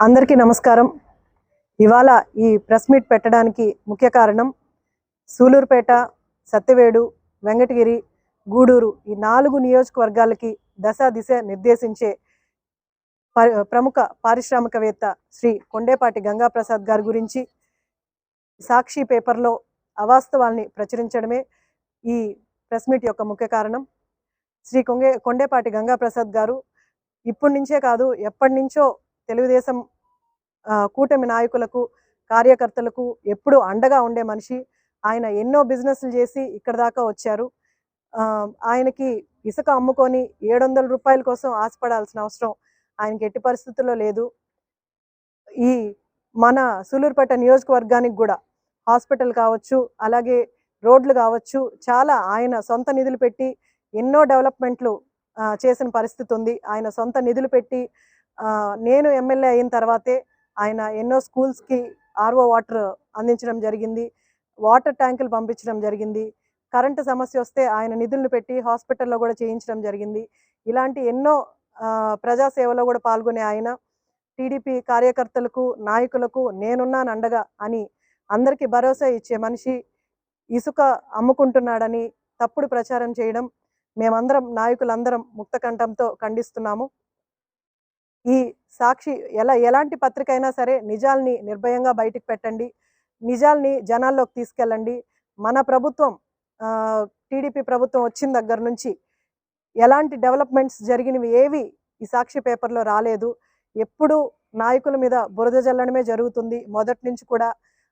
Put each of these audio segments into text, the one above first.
అందరికీ నమస్కారం. ఇవాళ ఈ ప్రెస్ మీట్ పెట్టడానికి ముఖ్య కారణం సూలూరుపేట సత్యవేడు వెంకటగిరి గూడూరు ఈ నాలుగు నియోజకవర్గాలకి దశ దిశ నిర్దేశించే ప- ప్రముఖ పారిశ్రామికవేత్త శ్రీ కొండేపాటి గంగాప్రసాద్ గారి గురించి సాక్షి పేపర్లో అవాస్తవాల్ని ప్రచురించడమే ఈ ప్రెస్ మీట్ యొక్క ముఖ్య కారణం. శ్రీ కొంగే కొండేపాటి గంగాప్రసాద్ గారు ఇప్పటి నుంచే కాదు ఎప్పటి నుంచో తెలుగుదేశం కూటమి నాయకులకు కార్యకర్తలకు ఎప్పుడూ అండగా ఉండే మనిషి. ఆయన ఎన్నో బిజినెస్లు చేసి ఇక్కడ దాకా వచ్చారు. ఆయనకి ఇసుక అమ్ముకొని ఏడు వందల రూపాయల కోసం ఆశపడాల్సిన అవసరం ఆయనకి ఎట్టి పరిస్థితుల్లో లేదు. ఈ మన సూలూరుపేట నియోజకవర్గానికి కూడా హాస్పిటల్ కావచ్చు అలాగే రోడ్లు కావచ్చు చాలా ఆయన సొంత నిధులు పెట్టి ఎన్నో డెవలప్మెంట్లు చేసిన పరిస్థితి ఉంది. ఆయన సొంత నిధులు పెట్టి నేను ఎమ్మెల్యే అయిన తర్వాతే ఆయన ఎన్నో స్కూల్స్కి ఆర్ఓ వాటర్ అందించడం జరిగింది. వాటర్ ట్యాంకులు పంపించడం జరిగింది. కరెంటు సమస్య వస్తే ఆయన నిధులను పెట్టి హాస్పిటల్లో కూడా చేయించడం జరిగింది. ఇలాంటి ఎన్నో ప్రజాసేవలో కూడా పాల్గొనే ఆయన టీడీపీ కార్యకర్తలకు నాయకులకు నేనున్నాను అండగా అని అందరికీ భరోసా ఇచ్చే మనిషి ఇసుక అమ్ముకుంటున్నాడని తప్పుడు ప్రచారం చేయడం మేమందరం నాయకులందరం ముక్తకంఠంతో ఖండిస్తున్నాము. ఈ సాక్షి ఎలా ఎలాంటి పత్రిక అయినా సరే నిజాల్ని నిర్భయంగా బయటకు పెట్టండి. నిజాల్ని జనాల్లోకి తీసుకెళ్ళండి. మన ప్రభుత్వం టీడీపీ ప్రభుత్వం వచ్చిన దగ్గర నుంచి ఎలాంటి డెవలప్మెంట్స్ జరిగినవి ఏవి ఈ సాక్షి పేపర్లో రాలేదు. ఎప్పుడు నాయకుల మీద బురద జల్లడమే జరుగుతుంది. మొదటి నుంచి కూడా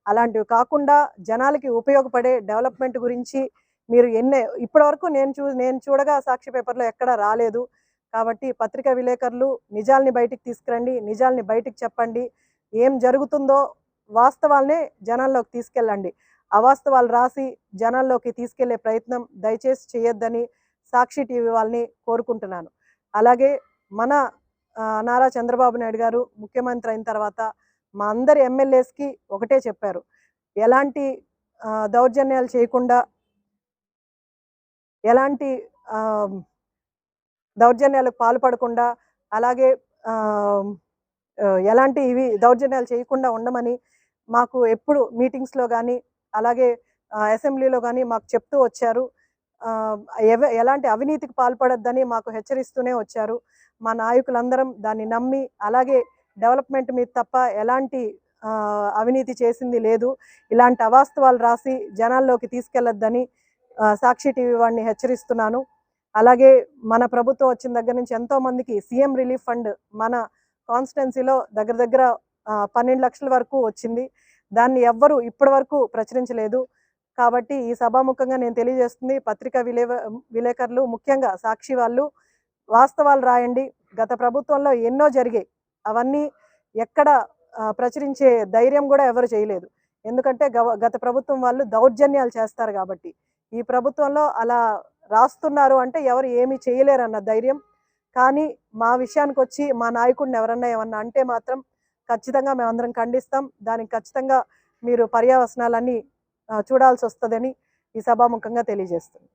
అలాంటివి కాకుండా జనాలకి ఉపయోగపడే డెవలప్మెంట్ గురించి మీరు ఎన్నే ఇప్పటివరకు నేను చూ నేను చూడగా సాక్షి పేపర్లో ఎక్కడా రాలేదు. కాబట్టి పత్రికా విలేకరులు నిజాల్ని బయటికి తీసుకురండి నిజాల్ని బయటికి చెప్పండి. ఏం జరుగుతుందో వాస్తవాలనే జనాల్లోకి తీసుకెళ్ళండి. అవాస్తవాలు రాసి జనాల్లోకి తీసుకెళ్ళే ప్రయత్నం దయచేసి చేయొద్దని సాక్షి టీవీ వాళ్ళని కోరుకుంటున్నాను. అలాగే మన నారా చంద్రబాబు నాయుడు గారు ముఖ్యమంత్రి అయిన తర్వాత మా అందరి ఎమ్మెల్యేస్కి ఒకటే చెప్పారు. ఎలాంటి దౌర్జన్యాలు చేయకుండా ఎలాంటి దౌర్జన్యాలకు పాల్పడకుండా అలాగే ఎలాంటి ఇవి దౌర్జన్యాలు చేయకుండా ఉండమని మాకు ఎప్పుడు మీటింగ్స్లో కానీ అలాగే అసెంబ్లీలో కానీ మాకు చెప్తూ వచ్చారు. ఎవ ఎలాంటి అవినీతికి పాల్పడొద్దని మాకు హెచ్చరిస్తూనే వచ్చారు. మా నాయకులందరం దాన్ని నమ్మి అలాగే డెవలప్మెంట్ మీద తప్ప ఎలాంటి అవినీతి చేసింది లేదు. ఇలాంటి అవాస్తవాలు రాసి జనాల్లోకి తీసుకెళ్ళొద్దని సాక్షి టీవీ వాడిని హెచ్చరిస్తున్నాను. అలాగే మన ప్రభుత్వం వచ్చిన దగ్గర నుంచి ఎంతో మందికి సీఎం రిలీఫ్ ఫండ్ మన కాన్స్టిట్యున్సీలో దగ్గర దగ్గర పన్నెండు లక్షల వరకు వచ్చింది. దాన్ని ఎవ్వరూ ఇప్పటి వరకు ప్రచురించలేదు. కాబట్టి ఈ సభాముఖంగా నేను తెలియజేస్తుంది పత్రికా విలేవ విలేకరులు ముఖ్యంగా సాక్షి వాళ్ళు వాస్తవాలు రాయండి. గత ప్రభుత్వంలో ఎన్నో జరిగాయి. అవన్నీ ఎక్కడ ప్రచురించే ధైర్యం కూడా ఎవరు చేయలేదు. ఎందుకంటే గవ- గత ప్రభుత్వం వాళ్ళు దౌర్జన్యాలు చేస్తారు కాబట్టి. ఈ ప్రభుత్వంలో అలా రాస్తున్నారు అంటే ఎవరు ఏమీ చేయలేరు అన్న ధైర్యం. కానీ మా విషయానికి వచ్చి మా నాయకుడిని ఎవరన్నా ఏమన్నా అంటే మాత్రం ఖచ్చితంగా మేమందరం ఖండిస్తాం. దానికి ఖచ్చితంగా మీరు పర్యావసనాలన్నీ చూడాల్సి వస్తుందని ఈ సభాముఖంగా తెలియజేస్తుంది